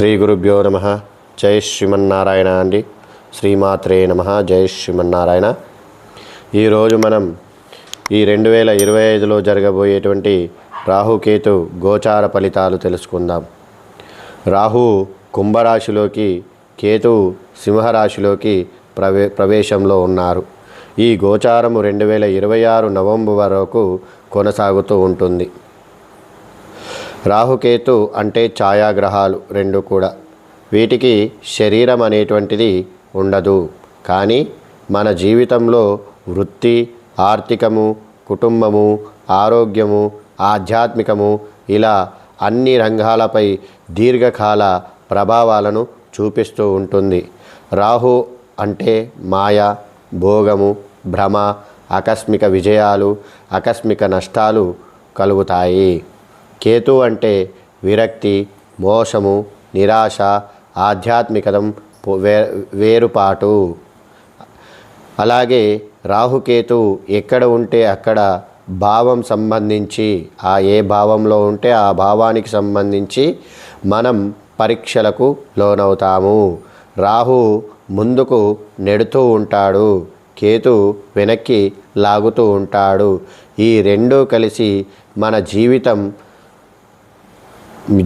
శ్రీ గురుభ్యో నమ. జై శ్రీమన్నారాయణ అండి. శ్రీమాత్రే నమ. జై శ్రీమన్నారాయణ. ఈరోజు మనం ఈ రెండు వేల ఇరవై ఐదులో జరగబోయేటువంటి రాహుకేతు గోచార ఫలితాలు తెలుసుకుందాం. రాహు కుంభరాశిలోకి కేతు సింహరాశిలోకి ప్రవే ప్రవేశంలో ఉన్నారు. ఈ గోచారము రెండు వేల ఇరవై ఆరు నవంబర్ వరకు కొనసాగుతూ ఉంటుంది. రాహుకేతు అంటే ఛాయాగ్రహాలు రెండు కూడా. వీటికి శరీరం అనేటువంటిది ఉండదు. కానీ మన జీవితంలో వృత్తి ఆర్థికము కుటుంబము ఆరోగ్యము ఆధ్యాత్మికము ఇలా అన్ని రంగాలపై దీర్ఘకాల ప్రభావాలను చూపిస్తూ ఉంటుంది. రాహు అంటే మాయ భోగము భ్రమ ఆకస్మిక విజయాలు ఆకస్మిక నష్టాలు కలుగుతాయి. కేతు అంటే విరక్తి మోసము నిరాశ ఆధ్యాత్మికతం వే వేరుపాటు. అలాగే రాహుకేతు ఎక్కడ ఉంటే అక్కడ భావం సంబంధించి ఆ ఏ భావంలో ఉంటే ఆ భావానికి సంబంధించి మనం పరీక్షలకు లోనవుతాము. రాహు ముందుకు నెడుతూ ఉంటాడు కేతు వెనక్కి లాగుతూ ఉంటాడు. ఈ రెండూ కలిసి మన జీవితం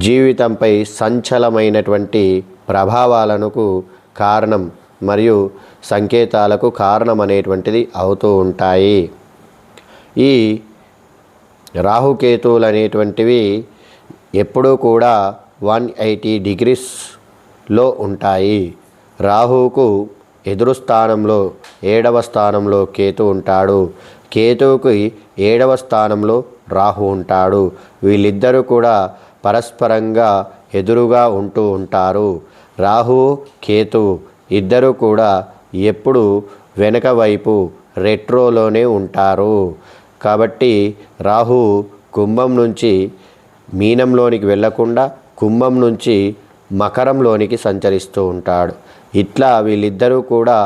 జీవితంపై సంచలమైనటువంటి ప్రభావాలకు కారణం మరియు సంకేతాలకు కారణం అనేటువంటిది అవుతూ ఉంటాయి. ఈ రాహుకేతువులు అనేటువంటివి ఎప్పుడూ కూడా వన్ ఎయిటీ డిగ్రీస్లో ఉంటాయి. రాహువుకు ఎదురు స్థానంలో ఏడవ స్థానంలో కేతు ఉంటాడు. కేతువుకి ఏడవ స్థానంలో రాహు ఉంటాడు. వీళ్ళిద్దరూ కూడా పరస్పరంగా ఎదురుగా ఉంటూ ఉంటారు. రాహు కేతు ఇద్దరు కూడా ఎప్పుడు వెనక వైపు రెట్రోలోనే ఉంటారు. కాబట్టి రాహు కుంభం నుంచి మీనంలోనికి వెళ్ళకుండా కుంభం నుంచి మకరంలోనికి సంచరిస్తూ ఉంటాడు. ఇట్లా వీళ్ళిద్దరూ కూడా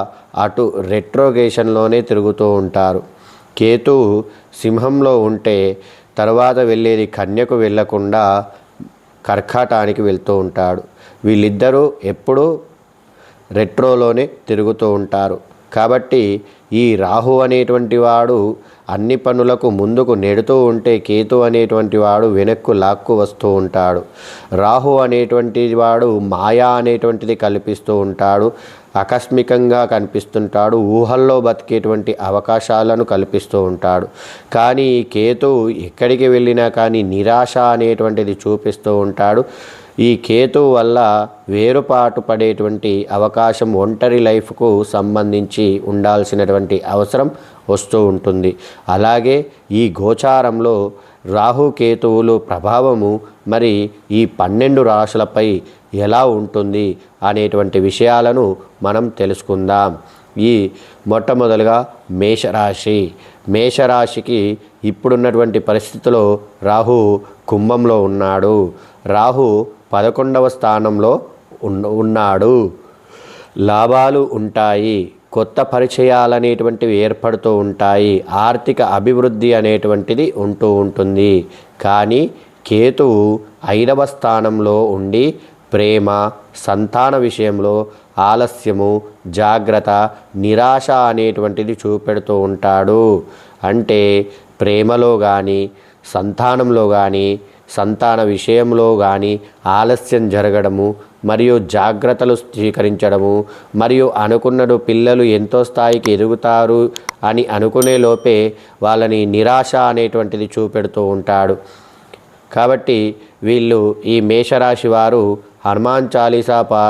అటు రెట్రోగేషన్లోనే తిరుగుతూ ఉంటారు. కేతు సింహంలో ఉంటే తర్వాత వెళ్ళేది కన్యకు వెళ్ళకుండా కర్కాటానికి వెళ్తూ ఉంటాడు. వీళ్ళిద్దరూ ఎప్పుడూ రెట్రోలోనే తిరుగుతూ ఉంటారు. కాబట్టి ఈ రాహు అనేటువంటి వాడు అన్ని పనులకు ముందుకు నెడుతూ ఉంటే కేతు అనేటువంటి వాడు వెనక్కు లాక్కు వస్తూ ఉంటాడు. రాహు అనేటువంటి వాడు మాయా అనేటువంటిది కల్పిస్తూ ఉంటాడు. ఆకస్మికంగా కనిపిస్తుంటాడు. ఊహల్లో బతికేటువంటి అవకాశాలను కల్పిస్తూ ఉంటాడు. కానీ కేతు ఎక్కడికి వెళ్ళినా కానీ నిరాశ అనేటువంటిది చూపిస్తూ ఉంటాడు. ఈ కేతువు వల్ల వేరుపాటు పడేటువంటి అవకాశం ఒంటరి లైఫ్కు సంబంధించి ఉండాల్సినటువంటి అవసరం వస్తూ ఉంటుంది. అలాగే ఈ గోచారంలో రాహు కేతువులు ప్రభావము మరి ఈ పన్నెండు రాశులపై ఎలా ఉంటుంది అనేటువంటి విషయాలను మనం తెలుసుకుందాం. ఈ మొట్టమొదలుగా మేషరాశి. మేషరాశికి ఇప్పుడున్నటువంటి పరిస్థితిలో రాహు కుంభంలో ఉన్నాడు. రాహు పదకొండవ స్థానంలో ఉన్నాడు. లాభాలు ఉంటాయి కొత్త పరిచయాలు అనేటువంటివి ఏర్పడుతూ ఉంటాయి ఆర్థిక అభివృద్ధి అనేటువంటిది ఉంటూ ఉంటుంది. కానీ కేతువు ఐదవ స్థానంలో ఉండి ప్రేమ సంతాన విషయంలో ఆలస్యము జాగ్రత్త నిరాశ అనేటువంటిది చూపెడుతూ ఉంటాడు. అంటే ప్రేమలో కానీ సంతానంలో కానీ సంతాన విషయంలో కానీ ఆలస్యం జరగడము మరియు జాగ్రత్తలు స్వీకరించడము మరియు అనుకున్నడు పిల్లలు ఎంతో స్థాయికి ఎదుగుతారు అని అనుకునే లోపే వాళ్ళని నిరాశ అనేటువంటిది చూపెడుతూ ఉంటాడు. కాబట్టి వీళ్ళు ఈ మేషరాశి వారు హనుమాన్ చాలీసా పా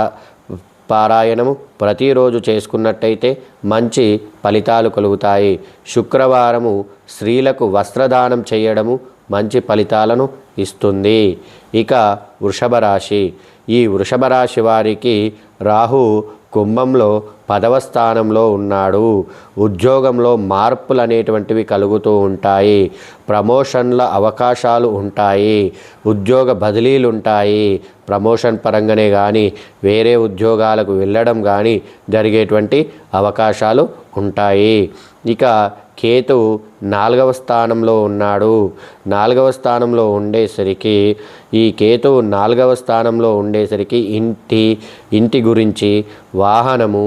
పారాయణము ప్రతిరోజు చేసుకున్నట్టయితే మంచి ఫలితాలు కలుగుతాయి. శుక్రవారము స్త్రీలకు వస్త్రదానం చేయడము మంచి ఫలితాలను ఇస్తుంది. ఇక వృషభ రాశి. ఈ వృషభ రాశి వారికి రాహు కుంభంలో పదవ స్థానంలో ఉన్నాడు. ఉద్యోగంలో మార్పులు అనేటువంటివి కలుగుతూ ఉంటాయి. ప్రమోషన్ల అవకాశాలు ఉంటాయి. ఉద్యోగ బదిలీలు ఉంటాయి ప్రమోషన్ పరంగానే కానీ వేరే ఉద్యోగాలకు వెళ్ళడం కానీ జరిగేటువంటి అవకాశాలు ఉంటాయి. ఇక కేతు నాలుగవ స్థానంలో ఉన్నాడు. నాలుగవ స్థానంలో ఉండేసరికి ఈ కేతు నాలుగవ స్థానంలో ఉండేసరికి ఇంటి ఇంటి గురించి వాహనము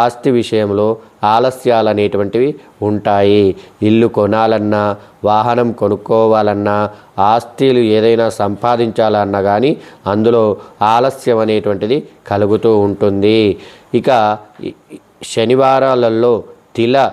ఆస్తి విషయంలో ఆలస్యాలు అనేటువంటివి ఉంటాయి. ఇల్లు కొనాలన్నా వాహనం కొనుక్కోవాలన్నా ఆస్తిలు ఏదైనా సంపాదించాలన్నా కానీ అందులో ఆలస్యం అనేటువంటిది కలుగుతూ ఉంటుంది. ఇక శనివారాలలో తిల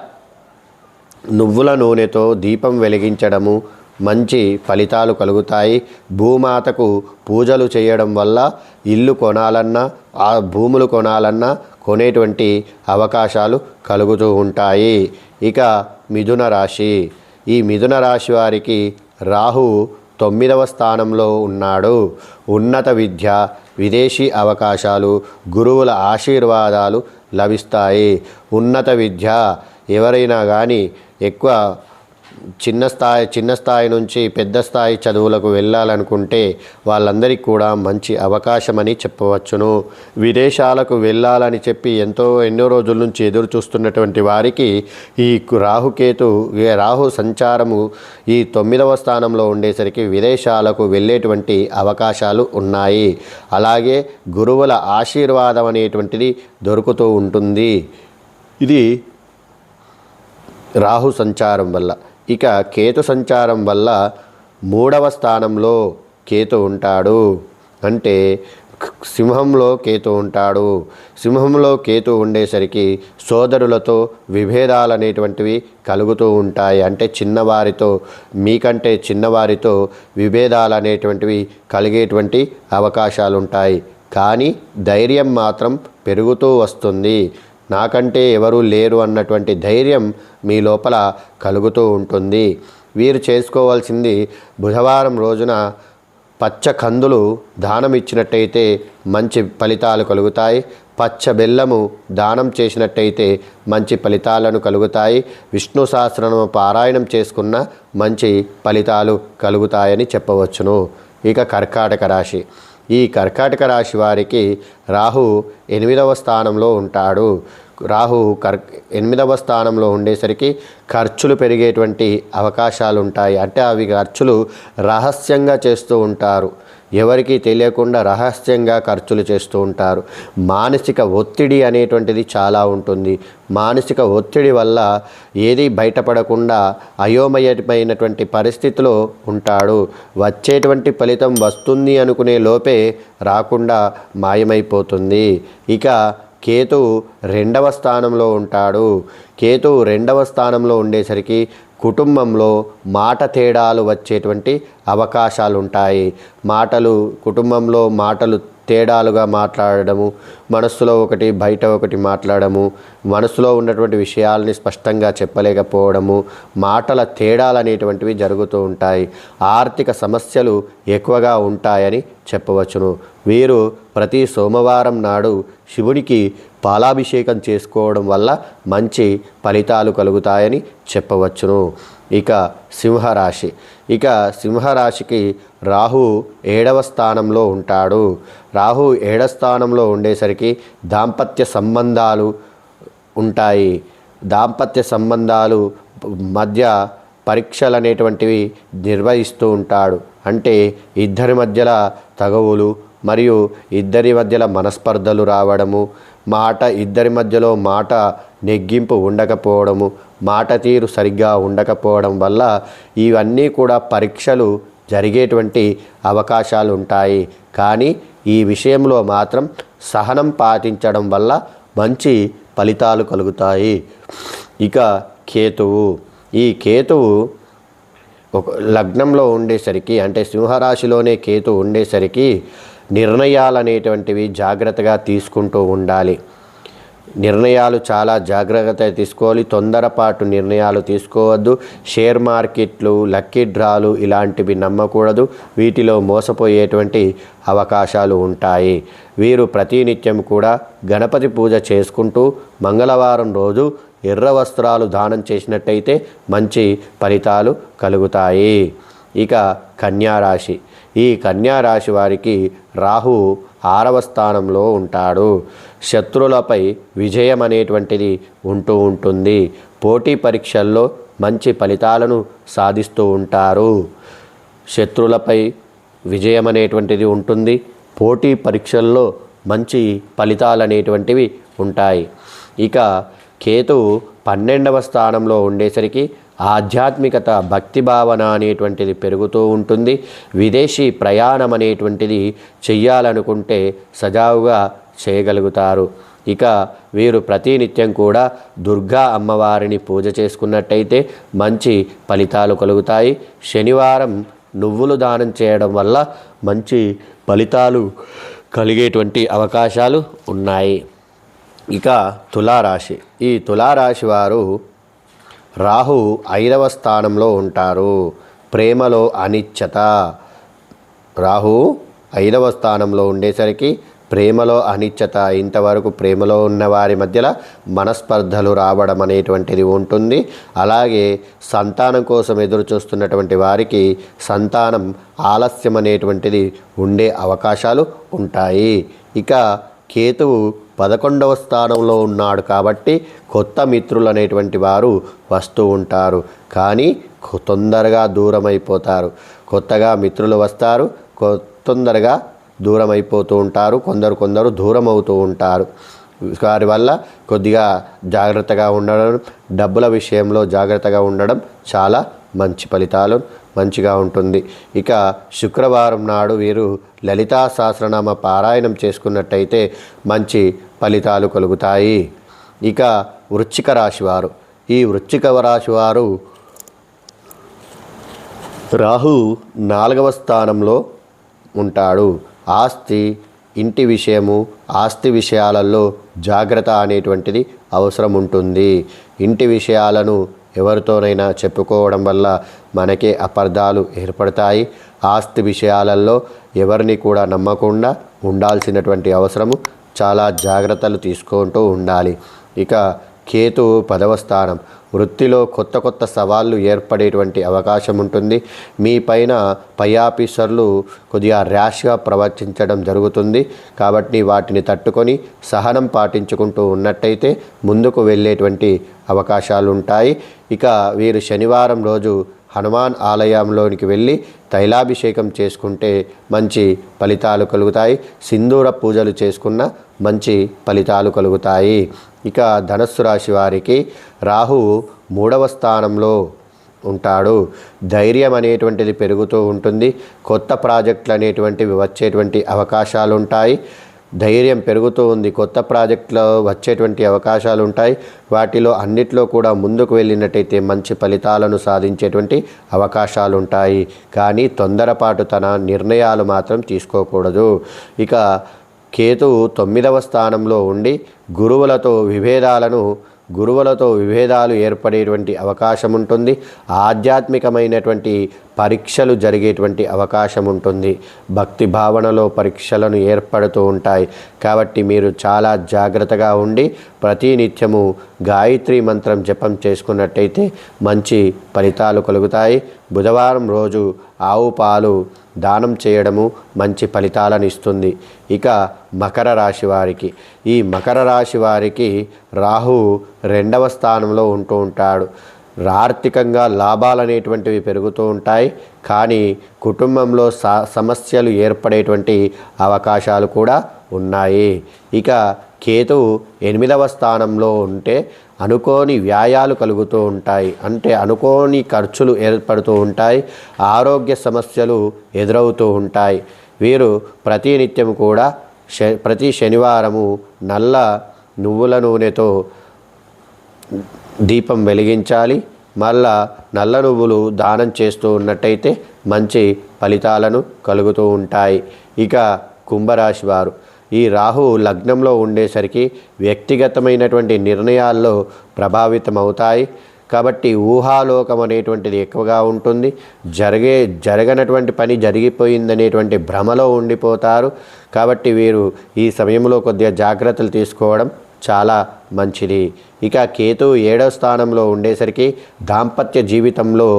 నువ్వుల నూనెతో దీపం వెలిగించడము మంచి ఫలితాలు కలుగుతాయి. భూమాతకు పూజలు చేయడం వల్ల ఇల్లు కొనాలన్నా ఆ భూములు కొనాలన్నా కొనేటువంటి అవకాశాలు కలుగుతూ ఉంటాయి. ఇక మిథున రాశి. ఈ మిథున రాశి వారికి రాహు తొమ్మిదవ స్థానంలో ఉన్నాడు. ఉన్నత విద్య విదేశీ అవకాశాలు గురువుల ఆశీర్వాదాలు లభిస్తాయి. ఉన్నత విద్య ఎవరైనా కానీ ఎక్కువ చిన్న స్థాయి చిన్న స్థాయి నుంచి పెద్ద స్థాయి చదువులకు వెళ్ళాలనుకుంటే వాళ్ళందరికీ కూడా మంచి అవకాశమని చెప్పవచ్చును. విదేశాలకు వెళ్ళాలని చెప్పి ఎంతో ఎన్నో రోజుల నుంచి ఎదురు చూస్తున్నటువంటి వారికి ఈ కు- రాహుకేతు రాహు సంచారము ఈ తొమ్మిదవ స్థానంలో ఉండేసరికి విదేశాలకు వెళ్ళేటువంటి అవకాశాలు ఉన్నాయి. అలాగే గురువుల ఆశీర్వాదం అనేటువంటిది దొరుకుతూ ఉంటుంది. ఇది రాహు సంచారం వల్ల. ఇక కేతు సంచారం వల్ల మూడవ స్థానంలో కేతు ఉంటాడు. అంటే సింహంలో కేతు ఉంటాడు. సింహంలో కేతు ఉండేసరికి సోదరులతో విభేదాలు అనేటువంటివి కలుగుతూ ఉంటాయి. అంటే చిన్నవారితో మీకంటే చిన్నవారితో విభేదాలు అనేటువంటివి కలిగేటువంటి అవకాశాలు ఉంటాయి కానీ ధైర్యం మాత్రం పెరుగుతూ వస్తుంది. నాకంటే ఎవరూ లేరు అన్నటువంటి ధైర్యం మీ లోపల కలుగుతూ ఉంటుంది. వీరు చేసుకోవాల్సింది బుధవారం రోజున పచ్చ కందులు దానం ఇచ్చినట్టయితే మంచి ఫలితాలు కలుగుతాయి. పచ్చ బెల్లము దానం చేసినట్టయితే మంచి ఫలితాలను కలుగుతాయి. విష్ణు సహస్రనామ పారాయణం చేసుకున్న మంచి ఫలితాలు కలుగుతాయని చెప్పవచ్చును. ఇక కర్కాటక రాశి. ఈ కర్కాటక రాశి వారికి రాహు ఎనిమిదవ స్థానంలో ఉంటాడు. రాహు కర్ ఎనిమిదవ స్థానంలో ఉండేసరికి ఖర్చులు పెరిగేటువంటి అవకాశాలు ఉంటాయి అంటే అవి ఖర్చులు రహస్యంగా చేస్తూ ఉంటారు. ఎవరికీ తెలియకుండా రహస్యంగా ఖర్చులు చేస్తూ ఉంటారు. మానసిక ఒత్తిడి అనేటువంటిది చాలా ఉంటుంది. మానసిక ఒత్తిడి వల్ల ఏది బయటపడకుండా అయోమయమైనటువంటి పరిస్థితిలో ఉంటాడు. వచ్చేటువంటి ఫలితం వస్తుంది అనుకునే లోపే రాకుండా మాయమైపోతుంది. ఇక కేతు రెండవ స్థానంలో ఉంటాడు. కేతు రెండవ స్థానంలో ఉండేసరికి కుటుంబంలో మాట తేడాలు వచ్చేటువంటి అవకాశాలు ఉంటాయి మాటలు కుటుంబంలో మాటలు తేడాలుగా మాట్లాడడము మనస్సులో ఒకటి బయట ఒకటి మాట్లాడము మనసులో ఉన్నటువంటి విషయాల్ని స్పష్టంగా చెప్పలేకపోవడము మాటల తేడాలు అనేటువంటివి జరుగుతూ ఉంటాయి. ఆర్థిక సమస్యలు ఎక్కువగా ఉంటాయని చెప్పవచ్చును. వీరు ప్రతి సోమవారం నాడు శివునికి పాలాభిషేకం చేసుకోవడం వల్ల మంచి ఫలితాలు కలుగుతాయని చెప్పవచ్చును. ఇక సింహరాశి. ఇక సింహరాశికి రాహు ఏడవ స్థానంలో ఉంటాడు. రాహు ఏడవ స్థానంలో ఉండేసరికి దాంపత్య సంబంధాలు ఉంటాయి. దాంపత్య సంబంధాలు మధ్య పరీక్షలు అనేటువంటివి నిర్వహిస్తూ ఉంటాడు. అంటే ఇద్దరి మధ్యల తగవులు మరియు ఇద్దరి మధ్యల మనస్పర్ధలు రావడము మాట ఇద్దరి మధ్యలో మాట నెగ్గింపు ఉండకపోవడము మాట తీరు సరిగ్గా ఉండకపోవడం వల్ల ఇవన్నీ కూడా పరీక్షలు జరిగేటువంటి అవకాశాలు ఉంటాయి. కానీ ఈ విషయంలో మాత్రం సహనం పాటించడం వల్ల మంచి ఫలితాలు కలుగుతాయి. ఇక కేతువు. ఈ కేతువు ఒక లగ్నంలో ఉండేసరికి అంటే సింహరాశిలోనే కేతు ఉండేసరికి నిర్ణయాలు అనేటువంటివి జాగ్రత్తగా తీసుకుంటూ ఉండాలి. నిర్ణయాలు చాలా జాగ్రత్తగా తీసుకోవాలి. తొందరపాటు నిర్ణయాలు తీసుకోవద్దు. షేర్ మార్కెట్లు లక్కీ డ్రాలు ఇలాంటివి నమ్మకూడదు. వీటిలో మోసపోయేటువంటి అవకాశాలు ఉంటాయి. వీరు ప్రతినిత్యం కూడా గణపతి పూజ చేసుకుంటూ మంగళవారం రోజు ఎర్ర వస్త్రాలు దానం చేసినట్టయితే మంచి ఫలితాలు కలుగుతాయి. ఇక కన్యారాశి. ఈ కన్యారాశి వారికి రాహు ఆరవ స్థానంలో ఉంటాడు. శత్రులపై విజయం అనేటువంటిది ఉంటూ ఉంటుంది. పోటీ పరీక్షల్లో మంచి ఫలితాలను సాధిస్తూ ఉంటారు. శత్రువులపై విజయం అనేటువంటిది ఉంటుంది. పోటీ పరీక్షల్లో మంచి ఫలితాలు అనేటువంటివి ఉంటాయి. ఇక కేతు పన్నెండవ స్థానంలో ఉండేసరికి ఆధ్యాత్మికత భక్తి భావన అనేటువంటిది పెరుగుతూ ఉంటుంది. విదేశీ ప్రయాణం అనేటువంటిది చెయ్యాలనుకుంటే సజావుగా చేయగలుగుతారు. ఇక వీరు ప్రతినిత్యం కూడా దుర్గా అమ్మవారిని పూజ చేసుకున్నట్టయితే మంచి ఫలితాలు కలుగుతాయి. శనివారం నువ్వులు దానం చేయడం వల్ల మంచి ఫలితాలు కలిగేటువంటి అవకాశాలు ఉన్నాయి. ఇక తులారాశి. ఈ తులారాశి వారు రాహు ఐదవ స్థానంలో ఉంటారు. ప్రేమలో అనిశ్చత రాహు ఐదవ స్థానంలో ఉండేసరికి ప్రేమలో అనిశ్చత ఇంతవరకు ప్రేమలో ఉన్న వారి మధ్యలో మనస్పర్ధలు రావడం అనేటువంటిది ఉంటుంది. అలాగే సంతానం కోసం ఎదురు చూస్తున్నటువంటి వారికి సంతానం ఆలస్యం అనేటువంటిది ఉండే అవకాశాలు ఉంటాయి. ఇక కేతువు పదకొండవ స్థానంలో ఉన్నాడు కాబట్టి కొత్త మిత్రులు అనేటువంటి వారు వస్తూ ఉంటారు. కానీ తొందరగా దూరం అయిపోతారు కొత్తగా మిత్రులు వస్తారు. తొందరగా దూరం అయిపోతూ ఉంటారు. కొందరు కొందరు దూరం అవుతూ ఉంటారు. వారి వల్ల కొద్దిగా జాగ్రత్తగా ఉండడం డబ్బుల విషయంలో జాగ్రత్తగా ఉండడం చాలా మంచి ఫలితాలు మంచిగా ఉంటుంది. ఇక శుక్రవారం నాడు వీరు లలితా సహస్రనామ పారాయణం చేసుకున్నట్టయితే మంచి ఫలితాలు కలుగుతాయి. ఇక వృశ్చిక రాశివారు ఈ వృశ్చిక రాశి వారు రాహు నాలుగవ స్థానంలో ఉంటాడు. ఆస్తి ఇంటి విషయము ఆస్తి విషయాలలో జాగ్రత్త అనేటువంటిది అవసరం ఉంటుంది. ఇంటి విషయాలను ఎవరితోనైనా చెప్పుకోవడం వల్ల మనకే అపార్థాలు ఏర్పడతాయి. ఆస్తి విషయాలలో ఎవరిని కూడా నమ్మకుండా ఉండాల్సినటువంటి అవసరము చాలా జాగ్రత్తలు తీసుకుంటూ ఉండాలి. ఇక కేతు పదవ స్థానం. వృత్తిలో కొత్త కొత్త సవాళ్ళు ఏర్పడేటువంటి అవకాశం ఉంటుంది. మీ పైన పై ఆఫీసర్లు కొద్దిగా ర్యాష్గా ప్రవర్తించడం జరుగుతుంది. కాబట్టి వాటిని తట్టుకొని సహనం పాటించుకుంటూ ఉన్నట్టయితే ముందుకు వెళ్ళేటువంటి అవకాశాలు ఉంటాయి. ఇక వీరు శనివారం రోజు హనుమాన్ ఆలయంలోనికి వెళ్ళి తైలాభిషేకం చేసుకుంటే మంచి ఫలితాలు కలుగుతాయి. సింధూర పూజలు చేసుకున్న మంచి ఫలితాలు కలుగుతాయి. ఇక ధనస్సు రాశి వారికి రాహు మూడవ స్థానంలో ఉంటాడు. ధైర్యం అనేటువంటిది పెరుగుతూ ఉంటుంది. కొత్త ప్రాజెక్టులు అనేటువంటివి వచ్చేటువంటి అవకాశాలు ఉంటాయి ధైర్యం పెరుగుతూ ఉంది. కొత్త ప్రాజెక్టులో వచ్చేటువంటి అవకాశాలు ఉంటాయి వాటిలో అన్నిట్లో కూడా ముందుకు వెళ్ళినట్టయితే మంచి ఫలితాలను సాధించేటువంటి అవకాశాలు ఉంటాయి కానీ తొందరపాటు తన నిర్ణయాలు మాత్రం తీసుకోకూడదు. ఇక కేతువు తొమ్మిదవ స్థానంలో ఉండి గురువులతో విభేదాలను గురువులతో విభేదాలు ఏర్పడేటువంటి అవకాశం ఉంటుంది ఆధ్యాత్మికమైనటువంటి పరీక్షలు జరిగేటువంటి అవకాశం ఉంటుంది భక్తి భావనలో పరీక్షలను ఏర్పడుతూ ఉంటాయి. కాబట్టి మీరు చాలా జాగ్రత్తగా ఉండి ప్రతినిత్యము గాయత్రి మంత్రం జపం చేసుకున్నట్టయితే మంచి ఫలితాలు కలుగుతాయి. బుధవారం రోజు ఆవు పాలు దానం చేయడము మంచి ఫలితాలను ఇస్తుంది ఇక మకర రాశి వారికి. ఈ మకర రాశి వారికి రాహు రెండవ స్థానంలో ఉంటూ ఉంటాడు. ఆర్థికంగా లాభాలు అనేటువంటివి పెరుగుతూ ఉంటాయి. కానీ కుటుంబంలో స సమస్యలు ఏర్పడేటువంటి అవకాశాలు కూడా ఉన్నాయి. ఇక కేతువు ఎనిమిదవ స్థానంలో ఉంటే అనుకోని వ్యాయాలు కలుగుతూ ఉంటాయి. అంటే అనుకోని ఖర్చులు ఏర్పడుతూ ఉంటాయి. ఆరోగ్య సమస్యలు ఎదురవుతూ ఉంటాయి. వీరు ప్రతినిత్యం కూడా శ ప్రతి శనివారము నల్ల నువ్వుల నూనెతో దీపం వెలిగించాలి. మళ్ళా నల్ల నువ్వులు దానం చేస్తూ ఉన్నట్టయితే మంచి ఫలితాలను కలుగుతూ ఉంటాయి. ఇక కుంభరాశి వారు. ఈ రాహు లగ్నంలో ఉండేసరికి వ్యక్తిగతమైనటువంటి నిర్ణయాల్లో ప్రభావితం అవుతాయి కాబట్టి ఊహాలోకం అనేటువంటిది ఎక్కువగా ఉంటుంది. జరిగే జరగనటువంటి పని జరిగిపోయిందనేటువంటి భ్రమలో ఉండిపోతారు. కాబట్టి వీరు ఈ సమయంలో కొద్దిగా జాగ్రత్తలు తీసుకోవడం చాలా మంచిది. ఇక కేతు ఏడవ స్థానంలో ఉండేసరికి దాంపత్య జీవితంలో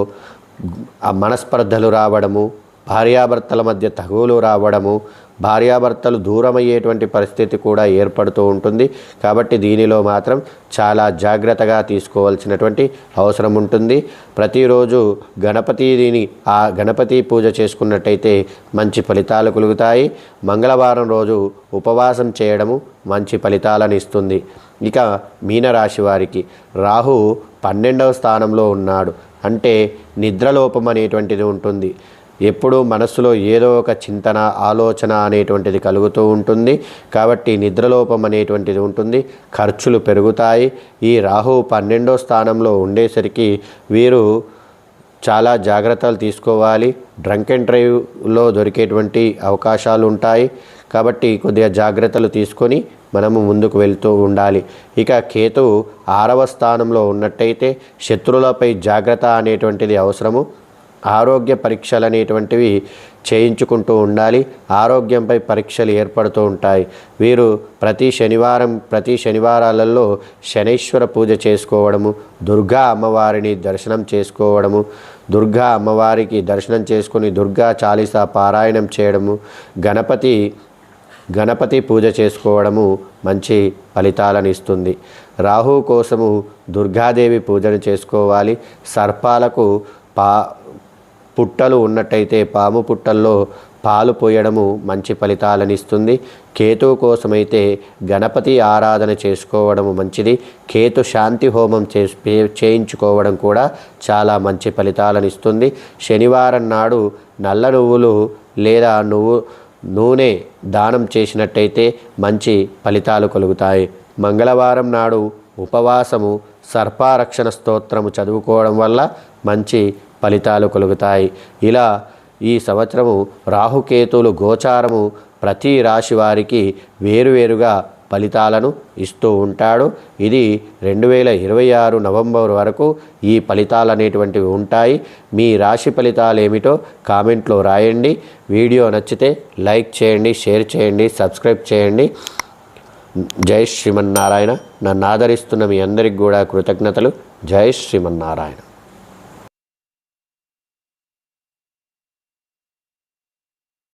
ఆ మనస్పర్ధలు రావడము భార్యాభర్తల మధ్య తగువులు రావడము భార్యాభర్తలు దూరమయ్యేటువంటి పరిస్థితి కూడా ఏర్పడుతూ ఉంటుంది. కాబట్టి దీనిలో మాత్రం చాలా జాగ్రత్తగా తీసుకోవాల్సినటువంటి అవసరం ఉంటుంది. ప్రతిరోజు గణపతిని ఆ గణపతి పూజ చేసుకున్నట్టయితే మంచి ఫలితాలు కలుగుతాయి. మంగళవారం రోజు ఉపవాసం చేయడము మంచి ఫలితాలను ఇస్తుంది. ఇక మీనరాశి వారికి రాహు పన్నెండవ స్థానంలో ఉన్నాడు. అంటే నిద్రలోపం అనేటువంటిది ఉంటుంది. ఎప్పుడూ మనస్సులో ఏదో ఒక చింతన ఆలోచన అనేటువంటిది కలుగుతూ ఉంటుంది. కాబట్టి నిద్రలోపం అనేటువంటిది ఉంటుంది. ఖర్చులు పెరుగుతాయి. ఈ రాహు పన్నెండో స్థానంలో ఉండేసరికి వీరు చాలా జాగ్రత్తలు తీసుకోవాలి. డ్రంక్ అండ్ డ్రైవ్లో దొరికేటువంటి అవకాశాలు ఉంటాయి. కాబట్టి కొద్దిగా జాగ్రత్తలు తీసుకొని మనము ముందుకు వెళ్తూ ఉండాలి. ఇక కేతు ఆరవ స్థానంలో ఉన్నట్టయితే శత్రువులపై జాగ్రత్త అనేటువంటిది అవసరము. ఆరోగ్య పరీక్షలు అనేటువంటివి చేయించుకుంటూ ఉండాలి. ఆరోగ్యంపై పరీక్షలు ఏర్పడుతూ ఉంటాయి. వీరు ప్రతి శనివారం ప్రతి శనివారాలలో శనైశ్వర పూజ చేసుకోవడము దుర్గా అమ్మవారిని దర్శనం చేసుకోవడము దుర్గా అమ్మవారికి దర్శనం చేసుకుని దుర్గా చాలీసా పారాయణం చేయడము గణపతి గణపతి పూజ చేసుకోవడము మంచి ఫలితాలను ఇస్తుంది. రాహు కోసము దుర్గాదేవి పూజను చేసుకోవాలి. సర్పాలకు పా పుట్టలు ఉన్నట్టయితే పాము పుట్టల్లో పాలు పోయడము మంచి ఫలితాలను ఇస్తుంది కేతు కోసమైతే గణపతి ఆరాధన చేసుకోవడము మంచిది. కేతు శాంతి హోమం చేయించుకోవడం కూడా చాలా మంచి ఫలితాలను ఇస్తుంది శనివారం నాడు నల్ల నువ్వులు లేదా నువ్వు నూనె దానం చేసినట్టయితే మంచి ఫలితాలు కలుగుతాయి. మంగళవారం నాడు ఉపవాసము సర్పారక్షణ స్తోత్రము చదువుకోవడం వల్ల మంచి ఫలితాలు కలుగుతాయి. ఇలా ఈ సంవత్సరము రాహుకేతువులు గోచారము ప్రతి రాశి వారికి వేరువేరుగా ఫలితాలను ఇస్తూ ఉంటాడు. ఇది రెండు వేల ఇరవై ఆరు నవంబర్ వరకు ఈ ఫలితాలు అనేటువంటివి ఉంటాయి. మీ రాశి ఫలితాలు ఏమిటో కామెంట్లో రాయండి. వీడియో నచ్చితే లైక్ చేయండి షేర్ చేయండి సబ్స్క్రైబ్ చేయండి. జై శ్రీమన్నారాయణ. నన్ను ఆదరిస్తున్న మీ అందరికి కూడా కృతజ్ఞతలు. జై శ్రీమన్నారాయణ.